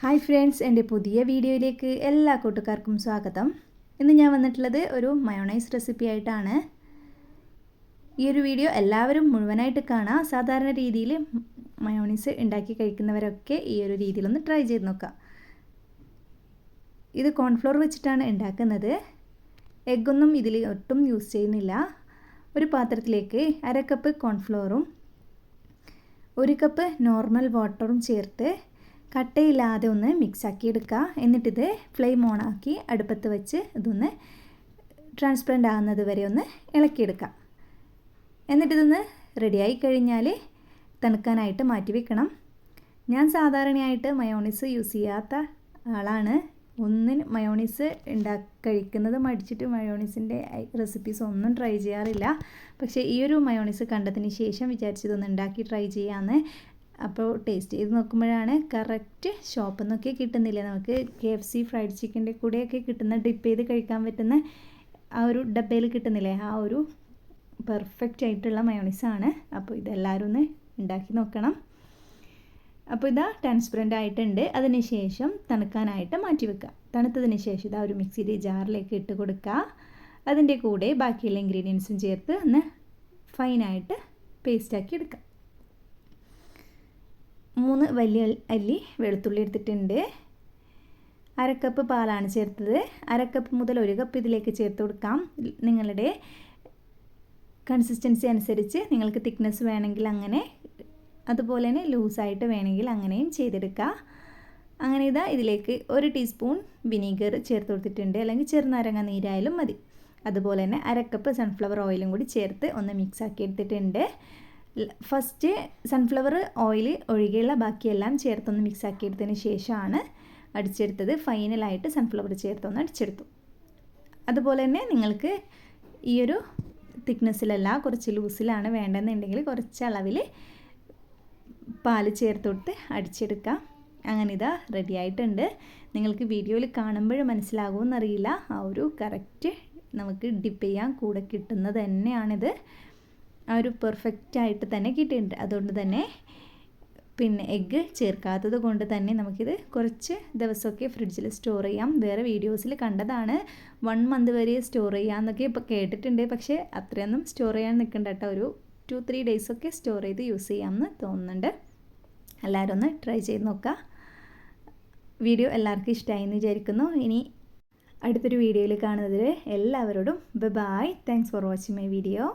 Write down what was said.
Hi friends എന്റെ പുതിയ വീഡിയോയിലേക്ക് എല്ലാ കൂട്ടുകാർക്കും സ്വാഗതം. ഇന്ന് ഞാൻ വന്നിട്ടുള്ളത് ഒരു മയോണൈസ് റെസിപ്പി ആയിട്ടാണ്. ഈ ഒരു വീഡിയോ എല്ലാവരും മുഴുവനായിട്ട് കാണാം. സാധാരണ രീതിയിൽ മയോണൈസ് ഉണ്ടാക്കി കഴിക്കുന്നവരൊക്കെ ഈ ഒരു രീതിയിലൊന്ന് ട്രൈ ചെയ്ത് നോക്കാം. ഇത് കോൺഫ്ലോർ വെച്ചിട്ടാണ് ഉണ്ടാക്കുന്നത്. എഗ്ഗൊന്നും ഇതിൽ ഒട്ടും യൂസ് ചെയ്യുന്നില്ല. ഒരു പാത്രത്തിലേക്ക് അര കപ്പ് കോൺഫ്ലോറും ഒരു കപ്പ് നോർമൽ വാട്ടറും ചേർത്ത് കട്ടയില്ലാതെ ഒന്ന് മിക്സാക്കി എടുക്കുക എന്നിട്ടിത് ഫ്ലെയിം ഓൺ ആക്കി അടുപ്പത്ത് വെച്ച് ഇതൊന്ന് ട്രാൻസ്പെറന്റ് ആകുന്നത് വരെ ഒന്ന് ഇളക്കിയെടുക്കുക എന്നിട്ടിതൊന്ന് റെഡിയായി കഴിഞ്ഞാൽ തണുക്കാനായിട്ട് മാറ്റി വെക്കണം. ഞാൻ സാധാരണയായിട്ട് മയോണീസ് യൂസ് ചെയ്യാത്ത ആളാണ്. ഒന്നിന് മയോണീസ് ഉണ്ടാ കഴിക്കുന്നത് മടിച്ചിട്ട് മയോണീസിന്റെ റെസിപ്പീസ് ഒന്നും ട്രൈ ചെയ്യാറില്ല. പക്ഷേ ഈ ഒരു മയോണീസ് കണ്ടതിന് ശേഷം വിചാരിച്ചതൊന്ന് ഉണ്ടാക്കി ട്രൈ ചെയ്യാമെന്ന് അപ്പോൾ ടേസ്റ്റ് ചെയ്ത് നോക്കുമ്പോഴാണ് കറക്റ്റ് ഷോപ്പിൽ നിന്നൊക്കെ കിട്ടുന്നില്ല? നമുക്ക് കെ എഫ് സി ഫ്രൈഡ് ചിക്കന്റെ കൂടെയൊക്കെ കിട്ടുന്ന ഡിപ്പ് ചെയ്ത് കഴിക്കാൻ പറ്റുന്ന ആ ഒരു ഡബ്ബയിൽ കിട്ടുന്നില്ലേ? ആ ഒരു പെർഫെക്റ്റ് ആയിട്ടുള്ള മയോണീസാണ് അപ്പോൾ ഇതെല്ലാവരും ഒന്ന് ഉണ്ടാക്കി നോക്കണം. അപ്പോൾ ഇതാ ട്രാൻസ്പെറന്റ് ആയിട്ടുണ്ട്. അതിന് ശേഷം തണുക്കാനായിട്ട് മാറ്റി വെക്കുക. തണുത്തതിന് ശേഷം ഇതാ ഒരു മിക്സിയുടെ ജാറിലേക്ക് ഇട്ട് കൊടുക്കുക. അതിന്റെ കൂടെ ബാക്കിയുള്ള ഇൻഗ്രീഡിയൻസും ചേർത്ത് ഒന്ന് ഫൈനായിട്ട് പേസ്റ്റാക്കി എടുക്കുക. മൂന്ന് വലിയ അല്ലി വെളുത്തുള്ളി എടുത്തിട്ടുണ്ട്. അരക്കപ്പ് പാലാണ് ചേർത്തത്. അരക്കപ്പ് മുതൽ ഒരു കപ്പ് ഇതിലേക്ക് ചേർത്ത് കൊടുക്കാം. നിങ്ങളുടെ കൺസിസ്റ്റൻസി അനുസരിച്ച് നിങ്ങൾക്ക് തിക്നെസ് വേണമെങ്കിൽ അങ്ങനെ അതുപോലെ തന്നെ ലൂസായിട്ട് വേണമെങ്കിൽ അങ്ങനെയും ചെയ്തെടുക്കുക അങ്ങനെ ഇതാ ഇതിലേക്ക് ഒരു ടീസ്പൂൺ വിനീഗർ ചേർത്ത് കൊടുത്തിട്ടുണ്ട്. അല്ലെങ്കിൽ ചെറുനാരങ്ങ നീരായാലും മതി. അതുപോലെ തന്നെ അരക്കപ്പ് സൺഫ്ലവർ ഓയിലും കൂടി ചേർത്ത് ഒന്ന് മിക്സ് ആക്കി എടുത്തിട്ടുണ്ട്. ഫസ്റ്റ് സൺഫ്ലവർ ഓയിൽ ഒഴികെയുള്ള ബാക്കിയെല്ലാം ചേർത്തൊന്ന് മിക്സ് ആക്കി എടുത്തതിന് ശേഷമാണ് അടിച്ചെടുത്തത്. ഫൈനലായിട്ട് സൺഫ്ലവർ ചേർത്തൊന്ന് അടിച്ചെടുത്തു. അതുപോലെ തന്നെ നിങ്ങൾക്ക് ഈ ഒരു തിക്നെസ്സിലല്ല കുറച്ച് ലൂസിലാണ് വേണ്ടതെന്നുണ്ടെങ്കിൽ കുറച്ച് അളവിൽ പാൽ ചേർത്ത് കൊടുത്ത് അടിച്ചെടുക്കാം. അങ്ങനെ ഇതാ റെഡി ആയിട്ടുണ്ട്. നിങ്ങൾക്ക് വീഡിയോയിൽ കാണുമ്പോൾ മനസ്സിലാകുമെന്നറിയില്ല. ആ ഒരു കറക്റ്റ് നമുക്ക് ഡിപ്പ് ചെയ്യാൻ കൂടെ കിട്ടുന്നത് തന്നെയാണിത്. ആ ഒരു പെർഫെക്റ്റ് ആയിട്ട് തന്നെ കിട്ടിയിട്ടുണ്ട്. അതുകൊണ്ട് തന്നെ പിന്നെ എഗ്ഗ് ചേർക്കാത്തത് കൊണ്ട് തന്നെ നമുക്കിത് കുറച്ച് ദിവസമൊക്കെ ഫ്രിഡ്ജിൽ സ്റ്റോർ ചെയ്യാം. വേറെ വീഡിയോസിൽ കണ്ടതാണ്. വൺ മന്ത് വരെ സ്റ്റോർ ചെയ്യാമെന്നൊക്കെ ഇപ്പോൾ കേട്ടിട്ടുണ്ട്. പക്ഷേ അത്രയൊന്നും സ്റ്റോർ ചെയ്യാൻ നിൽക്കണ്ട കേട്ടോ. ഒരു ടു ത്രീ ഡേയ്സൊക്കെ സ്റ്റോർ ചെയ്ത് യൂസ് ചെയ്യാമെന്ന് തോന്നുന്നുണ്ട്. എല്ലാവരും ഒന്ന് ട്രൈ ചെയ്ത് നോക്കുക വീഡിയോ എല്ലാവർക്കും ഇഷ്ടമായി എന്ന് വിചാരിക്കുന്നു. ഇനി അടുത്തൊരു വീഡിയോയിൽ കാണുന്നതിൽ എല്ലാവരോടും bye thanks for watching my video